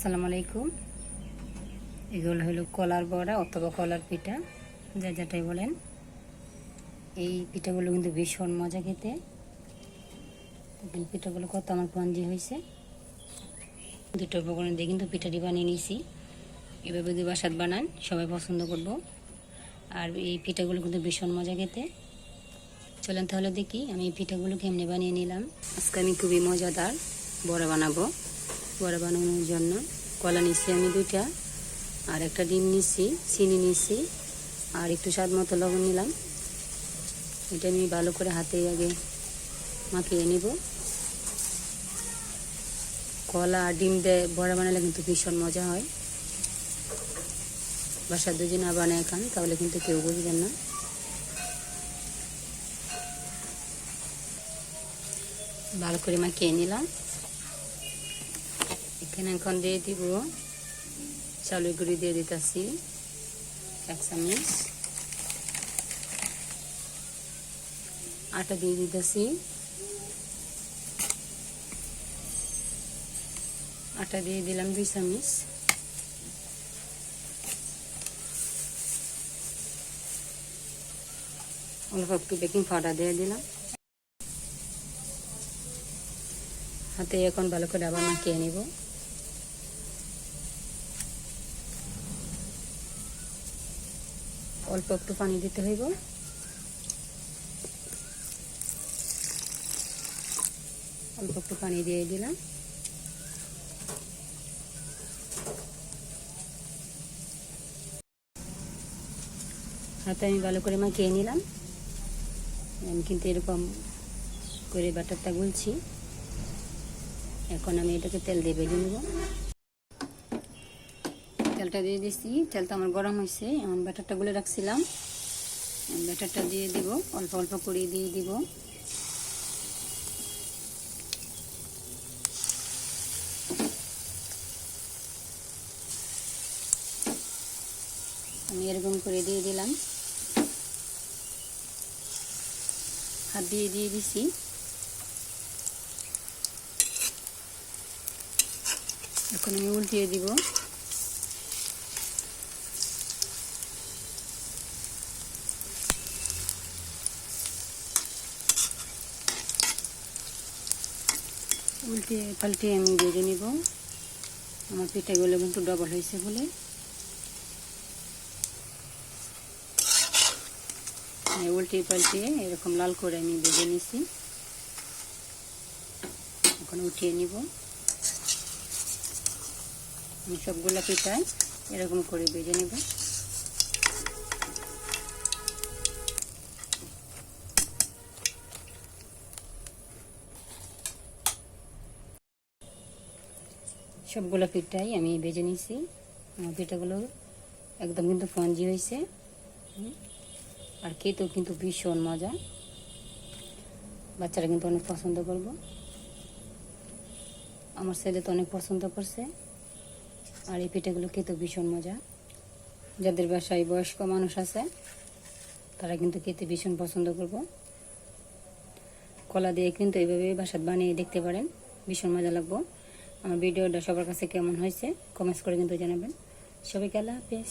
আসসালামু আলাইকুম। এগুলো হলো কলার বড়া অথবা কলার পিঠা, যা যেটাই বলেন। এই পিঠাগুলো কিন্তু ভীষণ মজা খেতে। পিঠাগুলো কত আমার পঞ্জি হয়েছে। দুটো উপকরণ দিয়ে কিন্তু পিঠাটি বানিয়ে নিয়েছি। এভাবে যদি বাসাত বানান, সবাই পছন্দ করব। আর এই পিঠাগুলো কিন্তু ভীষণ মজা খেতে। চলেন তাহলে দেখি আমি এই পিঠাগুলো কেমনে বানিয়ে নিলাম। আজকে আমি খুবই মজাদার বড়া বানাবো। বড়া বানানোর জন্য। কলা নিচ্ছি আমি দুইটা, আর একটা ডিম নিচ্ছি, চিনি নিচ্ছি, আর একটু স্বাদ মতো লবণ নিলাম। এটা আমি ভালো করে হাতে আগে মাখিয়ে নিব। কলা আর ডিম দিয়ে বড়া বানালে কিন্তু ভীষণ মজা হয়। বাসার দুজি না বানায় খান, তাহলে কিন্তু কেউ বুঝবেন না। ভালো করে মাখিয়ে নিলাম। এখানে দিয়ে দিব চাউলের গুঁড়ি দিয়ে দিতেছি, এক চামচ। আটা দিয়ে দিতেছি। আটা দিয়ে দিলাম দুই চামচ। অল্প একটু বেকিং পাউডার দিয়ে দিলাম। হাতে এখন ভালো করে আবার মাখিয়ে নিব। অল্প একটু পানি দিতে হইব। অল্প একটু পানি দিয়ে দিলাম। হাতে আমি ভালো করে মাখিয়ে নিলাম। আমি কিন্তু এরকম করে বাটারটা গুলছি। এখন আমি এটাকে তেল দিয়ে ভেজে নেব। তেলটা দিয়ে দিচ্ছি তেলটা আমার গরম হয়েছে এমন ব্যাটারটা গুলে রাখছিলাম। ব্যাটারটা দিয়ে দিব। অল্প অল্প করে দিয়ে দিব। আমি এরকম করে দিয়ে দিলাম। হাত দিয়ে দিয়ে দিছি। এখন আমি উল্টিয়ে দিব। উল্টিয়ে পাল্টিয়ে আমি ভেজে নিব। আমার পিঠাগুলো কিন্তু ডবল হয়েছে বলে। উল্টিয়ে পাল্টিয়ে এরকম লাল করে আমি ভেজে নিছি। এখন উঠিয়ে নিব। আমি সবগুলো পিঠায় এরকম করে ভেজে নেব। সবগুলো পিঠাই আমি ভেজে নিয়েছি আমার পিঠাগুলো একদম কিন্তু ফঞ্জি হয়েছে। আর খেতেও কিন্তু ভীষণ মজা। বাচ্চারা কিন্তু অনেক পছন্দ করব। আমার ছেলে তো অনেক পছন্দ করছে। আর এই পিঠাগুলো খেতে ভীষণ মজা। যাদের বাসায় বয়স্ক মানুষ আছে, তারা কিন্তু খেতে ভীষণ পছন্দ করব। কলা দিয়ে কিন্তু এইভাবে বাসাত বানিয়ে দেখতে পারেন। ভীষণ মজা লাগবো। আমার ভিডিওটা সবার কাছে কেমন হয়েছে কমেন্টস করে কিন্তু জানাবেন। সবাইকে আল্লাহ হাফেজ।